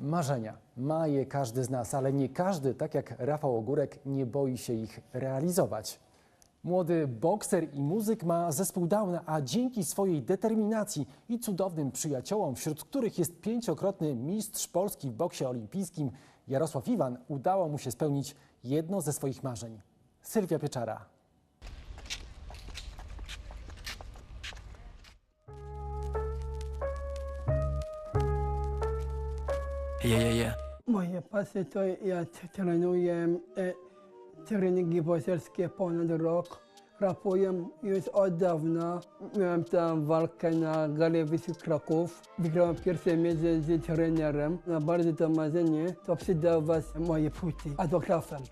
Marzenia. Ma je każdy z nas, ale nie każdy, tak jak Rafał Ogórek, nie boi się ich realizować. Młody bokser i muzyk ma zespół Downa, a dzięki swojej determinacji i cudownym przyjaciołom, wśród których jest pięciokrotny mistrz Polski w boksie olimpijskim Jarosław Iwan, udało mu się spełnić jedno ze swoich marzeń. Sylwia Pieczara. Je, je, je. Moje pasje to ja trenuję e, treningi bokserskie ponad rok. Rapuję już od dawna. Miałem tam walkę na gali Wisły Kraków. Wygrałem pierwsze miejsce z trenerem. Na bardzo to marzenie to przydawać moje płyty autografem.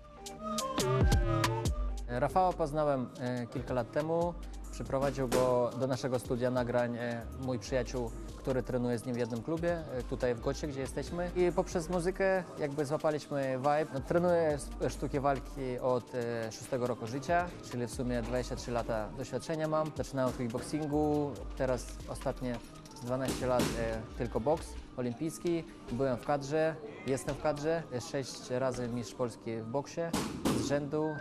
Rafała poznałem e, kilka lat temu. Przyprowadził go do naszego studia nagrań e, mój przyjaciół, który trenuje z nim w jednym klubie, e, tutaj w Gocie, gdzie jesteśmy. I poprzez muzykę jakby złapaliśmy vibe. No, trenuję sztuki walki od e, szóstego roku życia, czyli w sumie 23 lata doświadczenia mam. Zaczynałem od kickboxingu, teraz ostatnie 12 lat e, tylko boks olimpijski. Byłem w kadrze, jestem w kadrze, sześć razy mistrz Polski w boksie z rzędu.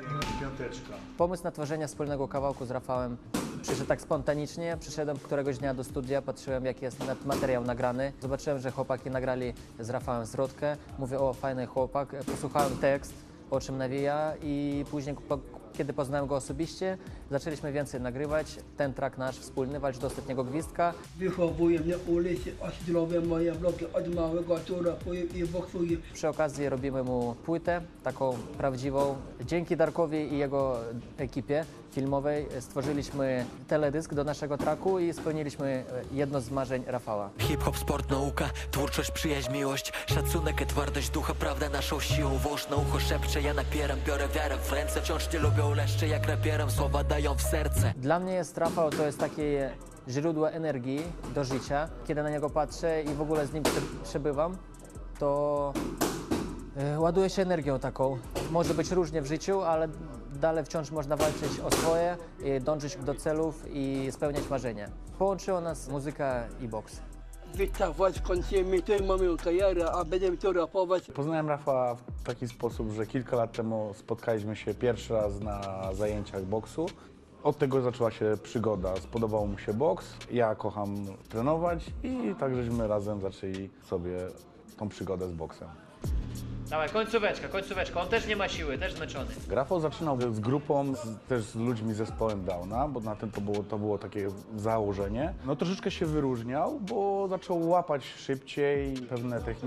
Pomysł na tworzenie wspólnego kawałku z Rafałem przyszedł tak spontanicznie. Przyszedłem któregoś dnia do studia, patrzyłem jaki jest mat- materiał nagrany. Zobaczyłem, że chłopaki nagrali z Rafałem zwrotkę. Mówię, o fajny chłopak. Posłuchałem tekst, o czym nawija i później kiedy poznałem go osobiście, zaczęliśmy więcej nagrywać. Ten track nasz wspólny, walcz do ostatniego gwizdka. Wychowuję na ulicy, ośrodkowe moje bloki od małego, tu rapuję i boksuję. Przy okazji robimy mu płytę, taką prawdziwą. Dzięki Darkowi i jego ekipie filmowej stworzyliśmy teledysk do naszego traku i spełniliśmy e, jedno z marzeń Rafała. Hip-hop, sport, nauka, twórczość, przyjaźń, miłość Szacunek i twardość ducha, prawda naszą siłą Włóż na ucho szepcze, ja napieram, biorę wiarę w ręce Wciąż nie leszcze, jak rapieram, słowa dają w serce Dla mnie jest Rafał to jest takie źródło energii do życia. Kiedy na niego patrzę i w ogóle z nim prze- przebywam, to e, ładuję się energią taką. Może być różnie w życiu, ale dalej wciąż można walczyć o swoje, i dążyć do celów i spełniać marzenia. Połączyła nas muzyka i boks. Wystawać kończymy, to mamy karierę, a będziemy to rapować. Poznałem Rafa w taki sposób, że kilka lat temu spotkaliśmy się pierwszy raz na zajęciach boksu. Od tego zaczęła się przygoda. Spodobał mu się boks, ja kocham trenować i tak żeśmy razem zaczęli sobie tą przygodę z boksem. Dawaj, końcóweczka, końcóweczka. On też nie ma siły, też zmęczony. Rafał zaczynał z grupą, z, też z ludźmi z zespołem Downa, bo na tym to było, to było takie założenie. No troszeczkę się wyróżniał, bo zaczął łapać szybciej pewne techniki